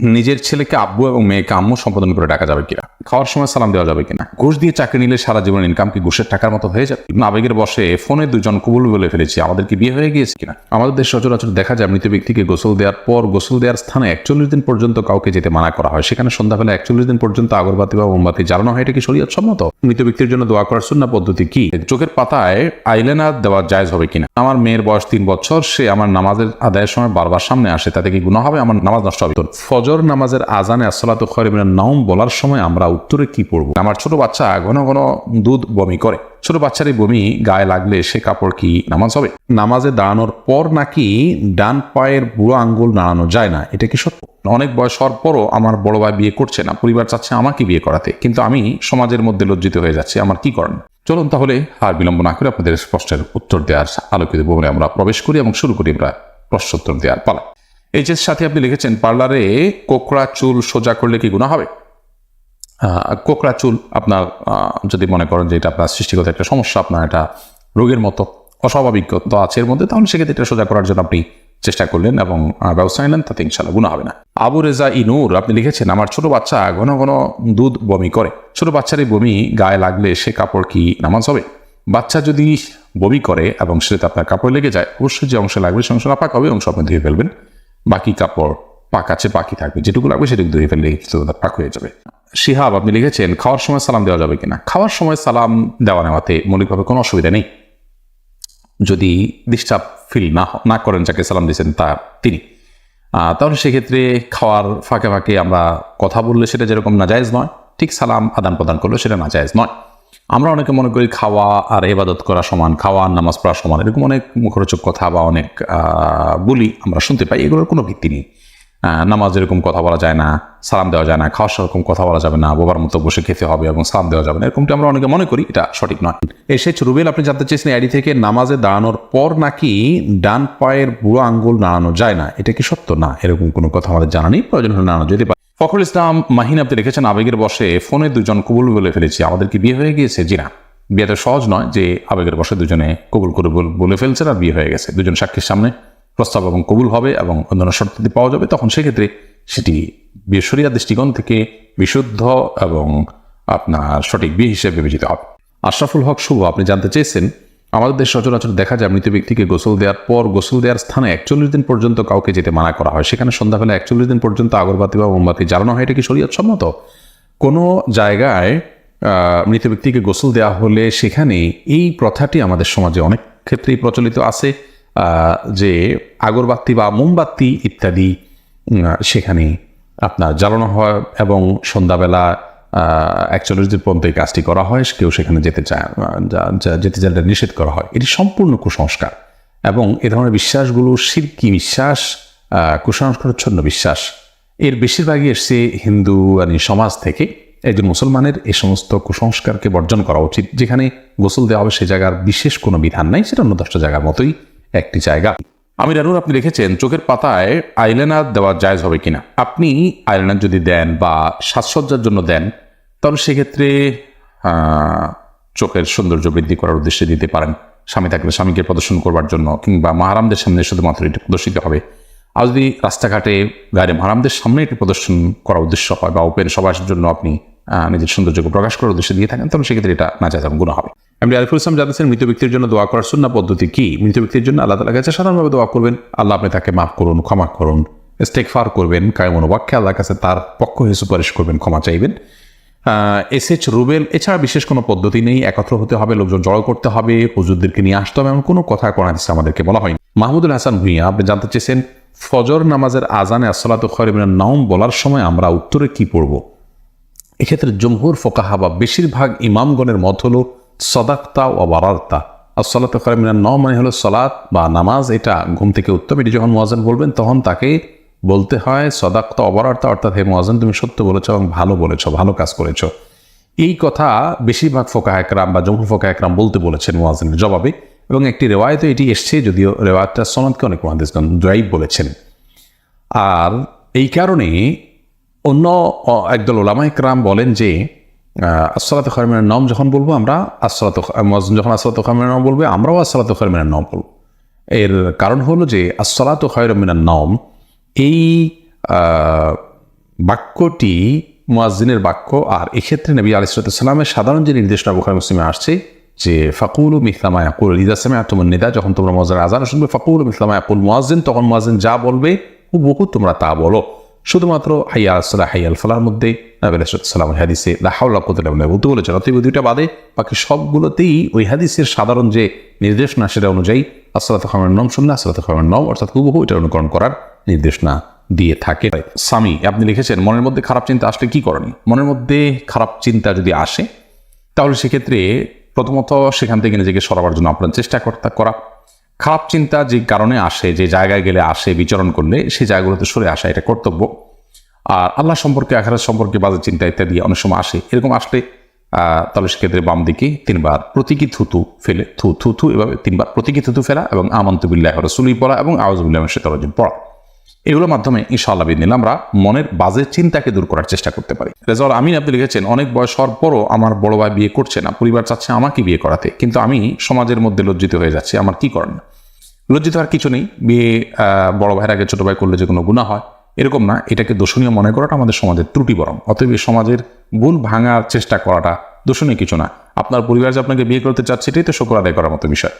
নিজের ছেলেকে আব্বু এবং মেয়েকে আম্মু সম্বোধন করে ডাকা যাবে কিনা? খাওয়ার সময় সালাম দেওয়া যাবে কিনা? ঘুষ দিয়ে চাকরি নিলে সারা জীবন ইনকাম কি ঘুষের টাকার মতো হয়ে যাবে? আবেগের বসে, ফোনে দুজন কবুল বলে ফেলেছি আমাদের কি বিয়ে হয়ে গিয়েছে কিনা? আমাদের দেশ সচরাচর দেখা যায় মৃত ব্যক্তিকে গোসল দেওয়ার পর গোসল দেওয়ার স্থানে একচল্লিশ দিন পর্যন্ত কাউকে যেতে মানা করা হয়। সেখানে সন্ধ্যাবেলা একচল্লিশ দিন পর্যন্ত আগরবাতি বা মোমবাতি জ্বালানো হয়। এটা কি শরীয়ত সম্মত? মৃত ব্যক্তির জন্য দোয়া করার সুন্না পদ্ধতি কি? চোখের পাতায় আইলেনার দেওয়া জায়জ হবে কিনা? আমার মেয়ের বয়স তিন বছর, সে আমার নামাজের আদায়ের সময় বারবার সামনে আসে, তাতে কি গুণা হবে? আমার নামাজ নষ্ট হবে তোর ফজর নামাজের আজানে আসলাত খরিমের নাম বলার সময় আমরা উত্তরে কি পড়ব? আমার ছোট বাচ্চা ঘন ঘন দুধ বমি করে। ছোট বাচ্চার এই বমি গায়ে লাগলে সে কাপড় কি নামাজ হবে? নামাজে দাঁড়ানোর পর নাকি ডান পায়ের বুড়ো আঙ্গুল নাড়ানো যায় না? এটা কি সত্য? অনেক বয়স হওয়ার পরও আমার বড় ভাই বিয়ে করছে না, পরিবার চাচ্ছে আমাকে বিয়ে করাতে। কিন্তু আমি সমাজের মধ্যে লজ্জিত হয়ে যাচ্ছি, আমার কি করেন চলুন তাহলে আর বিলম্ব না করে আপনাদের প্রশ্নের উত্তর দেওয়ার আলোকিত ভবনে আমরা প্রবেশ করি এবং শুরু করি আমরা প্রশ্নোত্তর দেওয়ার পালা। এইচএস সাথে আপনি লিখেছেন, পার্লারে কোকড়া চুল সোজা করলে কি গুণা হবে? কোকড়া চুল আপনার যদি মনে করেন যে এটা আপনার সৃষ্টিগত একটা সমস্যা, আপনার এটা রোগের মতো অস্বাভাবিক তো আছে এর মধ্যে, তাহলে সেক্ষেত্রে এটা সোজা করার জন্য আপনি চেষ্টা করলেন এবং ব্যবস্থা নিলেন, তাতে ইনশাল্লাহ গুণা হবে না। আবু রেজা ইনুর আপনি লিখেছেন, আমার ছোট বাচ্চা ঘন ঘন দুধ বমি করে। ছোট বাচ্চার এই বমি গায়ে লাগলে সে কাপড় কি নামাজ হবে? বাচ্চা যদি বমি করে এবং সেটা আপনার কাপড় লেগে যায়, অবশ্যই যে অংশ লাগবে সে অংশ নাপাক হবে অংশ আপনি ধুয়ে ফেলবেন। বাকি কাপড় পাক আছে, বাকি থাকবে। যেটুকু লাগবে সেটুকু ধুয়ে ফেললে পাক হয়ে যাবে। শিহাব, আপনি লিখেছেন, খাওয়ার সময় সালাম দেওয়া যাবে কিনা? খাওয়ার সময় সালাম দেওয়া নেওয়াতে মৌলিকভাবে কোনো অসুবিধা নেই। যদি ডিস্টার্ব ফিল না না করেন যাকে সালাম দিয়েছেন তা তিনি। তাহলে সেক্ষেত্রে খাওয়ার ফাঁকে ফাঁকে আমরা কথা বললে সেটা যেরকম নাজায়েজ নয়, ঠিক সালাম আদান প্রদান করলে সেটা নাজায়েজ নয়। আমরা অনেকে মনে করি খাওয়া আর এবাদত করা সমান, খাওয়া আর নামাজ পড়া সমান, এরকম অনেক মুখরোচক কথা বা অনেক বলি আমরা শুনতে পাই, এগুলোর কোনো ভিত্তি নেই। নামাজ এরকম কথা বলা যায় না, সালাম দেওয়া যায় না, খাওয়ার সেরকম কথা বলা যাবে না, বোবার মতো বসে খেতে হবে এবং সালাম দেওয়া যাবে না, এরকমটি আমরা অনেকে মনে করি, এটা সঠিক নয়। এসে রুবেল, আপনি জানতে চেয়েছেন আইডি থেকে নামাজে দাঁড়ানোর পর নাকি ডান পায়ের বুড়ো আঙ্গুল নাড়ানো যায় না, এটা কি সত্য? না, এরকম কোনো কথা আমাদের জানা নেই, প্রয়োজন হলে নাড়ানো যেতে পারে। ফখরুল ইসলাম মাহিন আপনি লিখেছেন আবেগের বসে ফোনে দুজন কবুল বলে ফেলেছি। আমাদের কি বিয়ে হয়ে গিয়েছে? জি না। বিয়ে তো সহজ নয় যে আবেগের বসে দুজনে কবুল করে বলে ফেলছে আর বিয়ে হয়ে গেছে। দুজন সাক্ষীর সামনে প্রস্তাব এবং কবুল হবে এবং অন্যান্য শর্তাদি পাওয়া যাবে। তখন সেক্ষেত্রে সেটি বিয়ে শরিয়া দৃষ্টিকোণ থেকে বিশুদ্ধ এবং আপনার সঠিক বিয়ে হিসেবে বিবেচিত হবে। আশরাফুল হক শুভ, আপনি জানতে চেয়েছেন আমাদের দেশ সচরাচর দেখা যায় মৃত ব্যক্তিকে গোসল দেওয়ার পর গোসল দেওয়ার স্থানে একচল্লিশ দিন পর্যন্ত কাউকে যেতে মানা করা হয়। সেখানে সন্ধ্যাবেলা একচল্লিশ দিন পর্যন্ত আগরবাতি বা মোমবাতি জ্বালানো হয়। এটা কি শরীয়ত সম্মত? কোনো জায়গায় মৃত ব্যক্তিকে গোসল দেওয়া হলে সেখানে এই প্রথাটি আমাদের সমাজে অনেক ক্ষেত্রেই প্রচলিত আছে যে আগরবাতি বা মোমবাতি ইত্যাদি সেখানে আপনার জ্বালানো হয় এবং সন্ধ্যাবেলা একচল্লিশ পর্যন্ত এই কাজটি করা হয়, কেউ সেখানে যেতে চায় যেতে চাইলে নিষেধ করা হয়। এটি সম্পূর্ণ কুসংস্কার এবং এ ধরনের বিশ্বাসগুলো সিরকি বিশ্বাস কুসংস্কারচ্ছন্ন বিশ্বাস। এর বেশিরভাগই এসছে হিন্দু সমাজ থেকে। একজন মুসলমানের এই সমস্ত কুসংস্কারকে বর্জন করা উচিত। যেখানে গোসল দেওয়া হবে সে জায়গার বিশেষ কোনো বিধান নাই, সেটা অন্য দশটা জায়গার মতোই একটি জায়গা। আমি রানুর আপনি লিখেছেন, চোখের পাতায় আইলাইনার দেওয়া জায়জ হবে কিনা? আপনি আইলাইনার যদি দেন বা সাজসজ্জার জন্য দেন, তাহলে সেক্ষেত্রে চোখের সৌন্দর্য বৃদ্ধি করার উদ্দেশ্যে দিতে পারেন। স্বামী থাকলে স্বামীকে প্রদর্শন করবার জন্য কিংবা মাহারামদের সামনে শুধুমাত্র এটি প্রদর্শিত হবে। আর যদি রাস্তাঘাটে গাড়ি মাহারামদের সামনে এটি প্রদর্শন করার উদ্দেশ্য হয় বা ওপেন সবার জন্য আপনি নিজের সৌন্দর্যকে প্রকাশ করার উদ্দেশ্যে দিয়ে থাকেন, তাহলে সেক্ষেত্রে এটা না যায় গুণ হবে। আমি আরিফুল ইসলাম জানতেছেন মৃত ব্যক্তির জন্য দোয়া করার সুন্না পদ্ধতি কি? মৃত ব্যক্তির জন্য আল্লাহ তালা কাছে সাধারণভাবে দোয়া করবেন, আল্লাহ আপনি তাকে মাফ করুন, ক্ষমা করুন স্টেক ফার করবেন কায়মন বাক্যে আল্লাহর কাছে তার পক্ষ হয়ে সুপারিশ করবেন, ক্ষমা চাইবেন। এস এইচ রুবেল এছাড়া বিশেষ কোনো পদ্ধতি নেই, একত্র হতে হবে, লোকজন জড়ো করতে হবে, হুজুরদেরকে নিয়ে আসতে হবে, এমন কোনো কথা কোরআন হাদিসে আমাদেরকে বলা হয়নি। মাহমুদুল হাসান ভুঁইয়া, আপনি জানতে চেয়েছেন, ফজর নামাজের আজানে আসসালাত খরিমিনের নাম বলার সময় আমরা উত্তরে কি পড়ব? এক্ষেত্রে জমহুর ফোকাহা বা বেশিরভাগ ইমামগণের মত হলো সদাক্তা ও বারাত্তা আসসালাত খরিমিনের নাম মানে হলো সলাৎ বা নামাজ, এটা ঘুম থেকে উত্তম এটি যখন মোয়াজান বলবেন, তখন তাকে বলতে হয় সদাক্তা অবরার্তা অর্থাৎ হে মোয়াজান তুমি সত্য বলেছ এবং ভালো বলেছ, ভালো কাজ করেছ। এই কথা বেশিরভাগ ফোকা একরাম বা জমহুর ফোকা একরাম বলতে বলেছেন মোয়াজিনের জবাবে। এবং একটি রেওয়ায়তে এটি এসছে, যদিও রেওয়ায়তটা সনদকে অনেক মহাদিসগণ জয়ীব বলেছেন। আর এই কারণে অন্য একদল ওলামা একরাম বলেন যে আসসালাত খরমিনের নাম যখন বলব আমরা মোয়াজিন যখন আসসালাত খরমিনের নাম বলবে, আমরাও আসসালাত খরমিনের নাম বলব। এর কারণ হলো যে আসসালাত খয়রমিনার নাম এই বাক্যটি মুয়াজ্জিনের বাক্য, আর এক্ষেত্রে নবী আলিসালামের সাধারণ যে নির্দেশনা বুখারি মুসলিমে আসছে যে ফাকুল মিসলামা ইয়াকুল ইদাসমে আতমন নেদা, যখন তোমরা মজার আজান শুনবে, ফাকুল মিসলামা ইয়াকুল মুয়াজ্জিন, তখন মুয়াজ্জিন যা বলবে বহু তোমরা তা বলো। শুধুমাত্র হাইয়া আসলা হাইয়াল ফালার মধ্যে নবী আলাইসালাম হাদিসে লাহাউল্লাহ কুতুল্লাহ বলতে বলেছেন অতএব দুইটা বাদে বাকি সবগুলোতেই ওই হাদিসের সাধারণ যে নির্দেশনা সেটা অনুযায়ী আসলাত খামের নম শুনলে আসলাত খামের নম অর্থাৎ হুবহু এটা অনুকরণ করার নির্দেশনা দিয়ে থাকে। স্বামী আপনি লিখেছেন, মনের মধ্যে খারাপ চিন্তা আসলে কি করেন? মনের মধ্যে খারাপ চিন্তা যদি আসে, তাহলে সেক্ষেত্রে প্রথমত সেখান থেকে নিজেকে সরাবার জন্য আপনার চেষ্টা করতে করা। খারাপ চিন্তা যে কারণে আসে, যে জায়গায় গেলে আসে, বিচরণ করলে সেই জায়গাগুলোতে সরে আসা, এটা কর্তব্য। আর আল্লাহ সম্পর্কে, আখারাত সম্পর্কে বাজে চিন্তা ইত্যাদি অনেক সময় আসে। এরকম আসলে তাহলে সেক্ষেত্রে বাম দিকে তিনবার প্রতীকী থুতু ফেলে, থু থু থু এভাবে তিনবার প্রতীকী থুতু ফেলা এবং আমন্তবিল্লাহ রসুলি পড়া এবং আওয়াজবুল্লাহ সেতরজিম পড়া। এগুলোর মাধ্যমে ইনশাআল্লাহ বিদিন আমরা মনের বাজে চিন্তাকে দূর করার চেষ্টা করতে পারি। রেজাল আমিন আপনি লিখেছেন, অনেক বয়স হওয়ার পরও আমার বড় ভাই বিয়ে করছে না, পরিবার চাচ্ছে আমাকে বিয়ে করাতে। কিন্তু আমি সমাজের মধ্যে লজ্জিত হয়ে যাচ্ছি, আমার কি করেন লজ্জিত আর কিছু নেই, বিয়ে বড় ভাইয়ের আগে ছোট ভাই করলে যে কোনো গুণা হয়, এরকম না। এটাকে দোষণীয় মনে করাটা আমাদের সমাজের ত্রুটি বরং। অতএব সমাজের ভুল ভাঙার চেষ্টা করাটা দোষণীয় কিছু না। আপনার পরিবার যে আপনাকে বিয়ে করতে চাচ্ছে, এটাই তো শকর আদায় করার মতো বিষয়।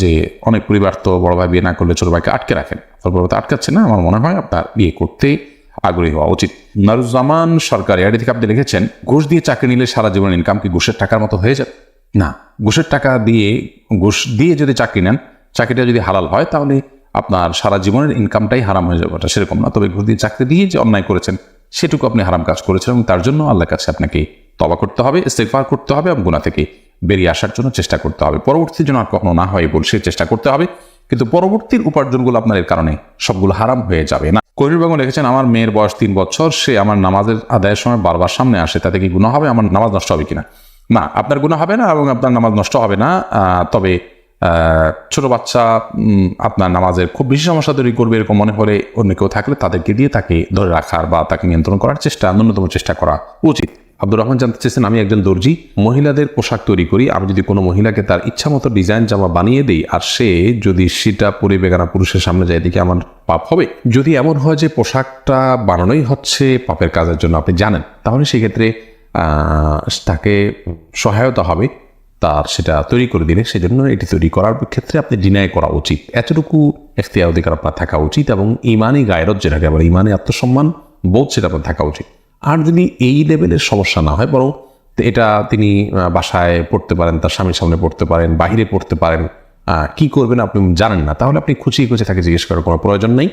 যে অনেক পরিবার তো বড় ভাই বিয়ে না করলে ছোট ভাইকে আটকে রাখেন। পরবর্তী আটকাচ্ছে না, আমার মনে হয় আপনার বিয়ে করতে আগ্রহী হওয়া উচিত। নারুজ্জামান সরকার এআডি থেকে আপনি লিখেছেন, ঘুষ দিয়ে চাকরি নিলে সারা জীবন ইনকাম কি ঘুষের টাকার মতো হয়ে যাবে? না, ঘুষের টাকা দিয়ে, ঘুষ দিয়ে যদি চাকরি নেন, চাকরিটা যদি হালাল হয়, তাহলে আপনার সারা জীবনের ইনকামটাই হারাম হয়ে যাবে। ওটা সেরকম না, তবে ঘুষ দিয়ে চাকরি দিয়ে যে অন্যায় করেছেন, সেটুকু আপনি হারাম কাজ করেছেন এবং তার জন্য আল্লাহর কাছে আপনাকে তবা করতে হবে ইস্তেফার করতে হবে এবং গুণা থেকে বেরিয়ে আসার জন্য চেষ্টা করতে হবে। পরবর্তী যেন আর কখনো না হয় বল সে চেষ্টা করতে হবে। কিন্তু পরবর্তীর উপার্জনগুলো আপনার এর কারণে সবগুলো হারাম হয়ে যাবে না। করির বেগম লিখেছেন, আমার মেয়ের বয়স তিন বছর, সে আমার নামাজের আদায়ের সময় বারবার সামনে আসে, তাতে কি গুণা হবে? আমার নামাজ নষ্ট হবে কিনা? না, আপনার গুণা হবে না এবং আপনার নামাজ নষ্ট হবে না। তবে ছোট বাচ্চা আপনার নামাজের খুব বেশি সমস্যা তৈরি করবে এরকম মনে হলে অন্য কেউ থাকলে তাদেরকে দিয়ে তাকে ধরে রাখার বা তাকে নিয়ন্ত্রণ করার চেষ্টা, ন্যূনতম চেষ্টা করা উচিত। আব্দুর রহমান জানতে চেয়েছেন, আমি একজন দর্জি, মহিলাদের পোশাক তৈরি করি। আমি যদি কোনো মহিলাকে তার ইচ্ছা মতো ডিজাইন জামা বানিয়ে দিই আর সে যদি সেটা পরে বেগানা পুরুষের সামনে যায় দেখে আমার পাপ হবে? যদি এমন হয় যে পোশাকটা বানানোই হচ্ছে পাপের কাজের জন্য, আপনি জানেন, তাহলে সেক্ষেত্রে তাকে সহায়তা হবে তার সেটা তৈরি করে দিলে। সেজন্য এটি তৈরি করার ক্ষেত্রে আপনি ডিনাই করা উচিত। এতটুকু এখতিয়ার অধিকার আপনার থাকা উচিত এবং ইমানই গায়রত যেটাকে আবার ইমানে আত্মসম্মান বোধ সেটা আপনার থাকা উচিত। আর যদি এই লেভেলের সমস্যা না হয়, বরং এটা তিনি বাসায় পড়তে পারেন, তার স্বামীর সামনে পড়তে পারেন বাইরে পড়তে পারেন কি করবেন আপনি জানেন না। তাহলে আপনি খুঁচিয়ে খুঁজে তাকে জিজ্ঞেস করার কোনো প্রয়োজন নেই।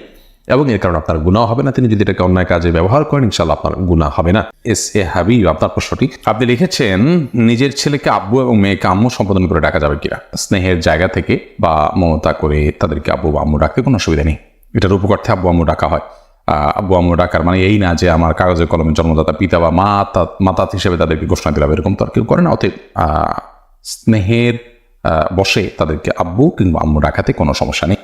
এবং এর কারণে আপনার গুণাও হবে না। তিনি যদি এটাকে অন্যায় কাজে ব্যবহার করেন ইনশাল্লাহ আপনার গুণা হবে না। এস এ হাবি আপনার প্রশ্নটি? আপনি লিখেছেন, নিজের ছেলেকে আব্বু এবং মেয়েকে আম্মু সম্পাদন করে ডাকা যাবে কিনা? স্নেহের জায়গা থেকে বা মমতা করে তাদেরকে আব্বু বা আম্মু ডাকতে কোনো অসুবিধা নেই। এটার উপকর্থে আব্বু আম্মু ডাকা হয়। আব্বু আম্মু ডাকার মানে এই না যে আমার কাগজে কলমে জন্মদাতা পিতা বা মা মাতা হিসেবে তাদেরকে ঘোষণা দিলাম, এরকম তো আর কেউ করে না, অতএব স্নেহের বসে তাদেরকে আব্বু কিংবা আম্মু ডাকাতে কোনো সমস্যা নেই।